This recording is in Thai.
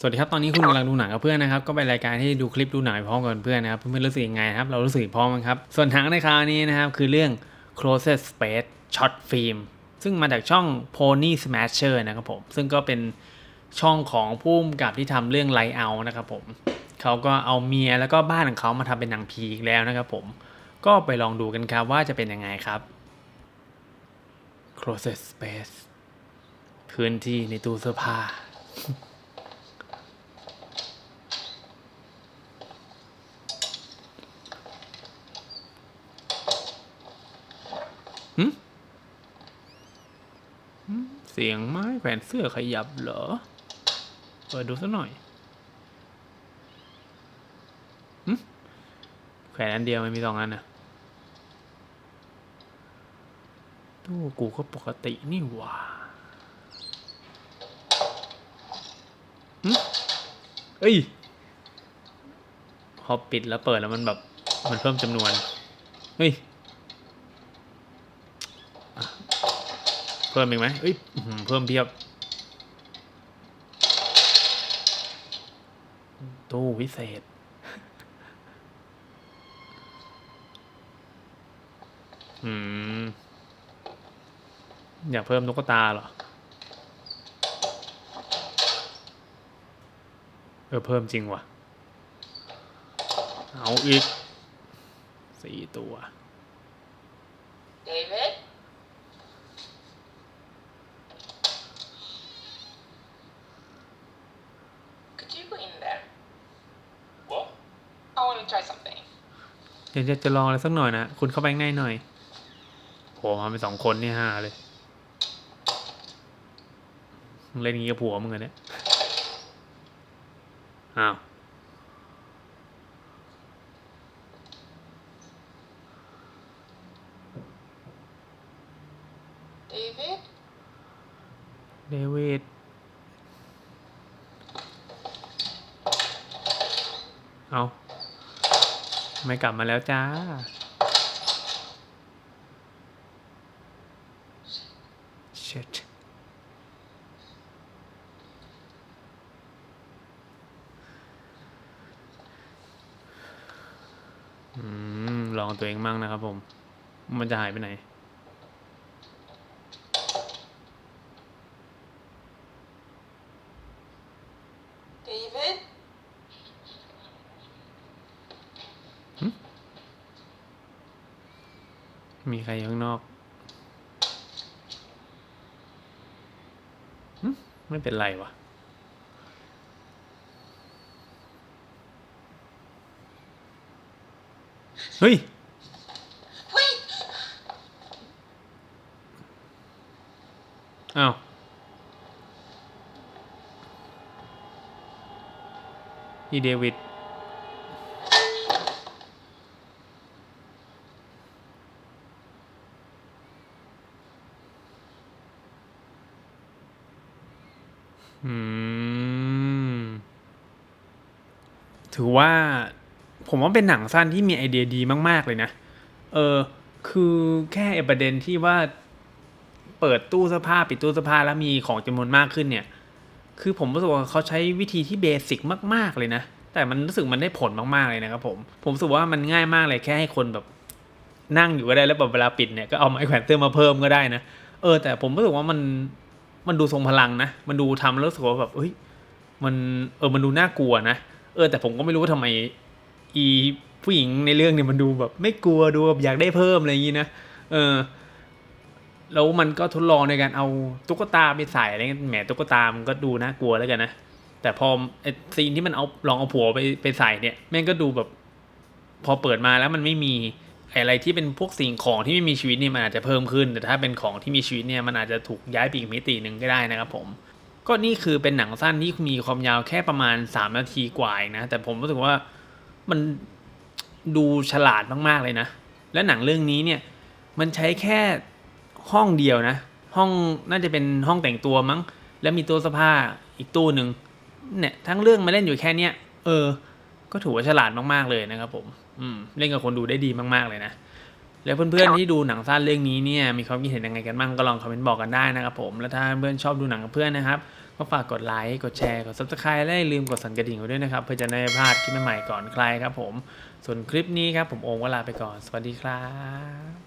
สวัสดีครับตอนนี้คุณกำลังดูหนังกับเพื่อนนะครับก็เป็นรายการที่ดูคลิปดูหนังไปพร้อมกับเพื่อนนะครับเพื่อนๆรู้สึกยังไงนะครับเรารู้สึกพร้อมกันครับส่วนหนังในคราวนี้นะครับคือเรื่อง Closest Space Short Film ซึ่งมาจากช่อง Pony Smasher นะครับผมซึ่งก็เป็นช่องของผู้กำกับที่ทำเรื่อง Light Out นะครับผมเขาก็เอาเมียแล้วก็บ้านของเขามาทำเป็นหนังผีอีกแล้วนะครับผมก็ไปลองดูกันครับว่าจะเป็นยังไงครับ Closest Space พื้นที่ในตู้เสื้อผ้า หึเสียงไม้แขวนเสื้อขยับเหรอ เปิดดูสักหน่อยหึแขวนอันเดียวไม่มีสองอันนะตู้กูก็ปกตินี่หว่าหึเอ้ย พอปิดแล้วเปิดแล้วมันแบบ มันเพิ่มจำนวน เฮ้ย พิ่มอีกไหมเอ้ยเพิ่มเพียบตู้วิเศษ อืม อยากเพิ่มนกกระตาเหรอ เออ เพิ่มจริงว่ะ เอาอีก สี่ตัว David? ดี๋ยวจะจะลองอะไรสักหน่อยนะคุณเข้าไปง่ายหน่อยโหมาเป็นสองคนนี่ฮาเลยมึงเล่นงี้กับผัวมึงเหรอเนี่ยอ้าว David? เดวิดเอา ไม่กลับมาแล้วจ้า shit อืมลองตัวเองมั่งนะครับผม มันจะหายไปไหน David? มีใครอยู่ข้างนอกหึไม่เป็นไรวะเฮ้ยอ้าวอีเดวิด อืม ถือว่า ผมว่าเป็นหนังสั้นที่มีไอเดียดีมาก ๆ เลยนะ เออ คือแค่ไอ้ประเด็นที่ว่า เปิดตู้เสื้อผ้าปิดตู้เสื้อผ้าแล้วมีของจำนวนมากขึ้นเนี่ย คือผมรู้สึกว่าเขาใช้วิธีที่เบสิกมาก ๆ เลยนะ แต่มันรู้สึกมันได้ผลมากๆเลยนะครับผม ผมรู้สึกว่ามันง่ายมากเลยแค่ให้คนแบบนั่งอยู่ก็ได้แล้วแบบเวลาปิดเนี่ยก็เอาไม้แขวนเสื้อมาเพิ่มก็ได้นะ เออ แต่ผมรู้สึกว่ามัน มันดูทรงพลังนะ มันดูทำแล้วรู้สึกว่าแบบเฮ้ยมันเออมันดูน่ากลัวนะเออแต่ผมก็ไม่รู้ว่าทำไมอีผู้หญิงในเรื่องเนี่ยมันดูแบบ ไม่กลัวดูแบบอยากได้เพิ่มอะไรอย่างนี้นะเออแล้วมันก็ทดลองในการเอาตุ๊กตาไปใส่อะไรเงี้ยแหมตุ๊กตามันก็ดูน่ากลัวแล้วกันนะแต่พอไอ้ซีนที่มันเอาลองเอาผัวไปไปใส่เนี่ยแม่งก็ดูแบบ พอเปิดมาแล้วมันไม่มี อะไรที่เป็นพวกสิ่งของที่ไม่มีชีวิตเนี่ยมันอาจจะเพิ่มขึ้น แต่ถ้าเป็นของที่มีชีวิตเนี่ยมันอาจจะถูกย้ายไปอีกมิติหนึ่งก็ได้นะครับผม ก็นี่คือเป็นหนังสั้นที่มีความยาวแค่ประมาณ 3 นาทีกว่านะ แต่ผมรู้สึกว่ามันดูฉลาดมากๆเลยนะ และหนังเรื่องนี้เนี่ยมันใช้แค่ห้องเดียวนะ ห้องน่าจะเป็นห้องแต่งตัวมั้ง แล้วมีตู้เสื้อผ้าอีกตู้หนึ่งเนี่ยทั้งเรื่องมาเล่นอยู่แค่เนี้ยเออ ก็ถือว่าฉลาดมากๆเลยนะครับผม เล่นกับคนดูได้ดีมากๆเลยนะแล้วเพื่อนๆที่ดูหนังสั้นเรื่องนี้เนี่ยมีความคิดเห็นยังไงกันบ้างก็ลองคอมเมนต์บอกกันได้นะครับผมแล้วถ้าเพื่อนชอบดูหนังกับเพื่อนนะครับก็ฝากกดไลค์กดแชร์กดซับสไคร b e และลืมกดสั่นกระดิ่งด้วยนะครับเพื่อจะได้พลาดคลิปใหม่ๆก่อนใครครับผม ส่วนคลิปนี้ครับผมโอมก็ลาไปก่อนสวัสดีครับ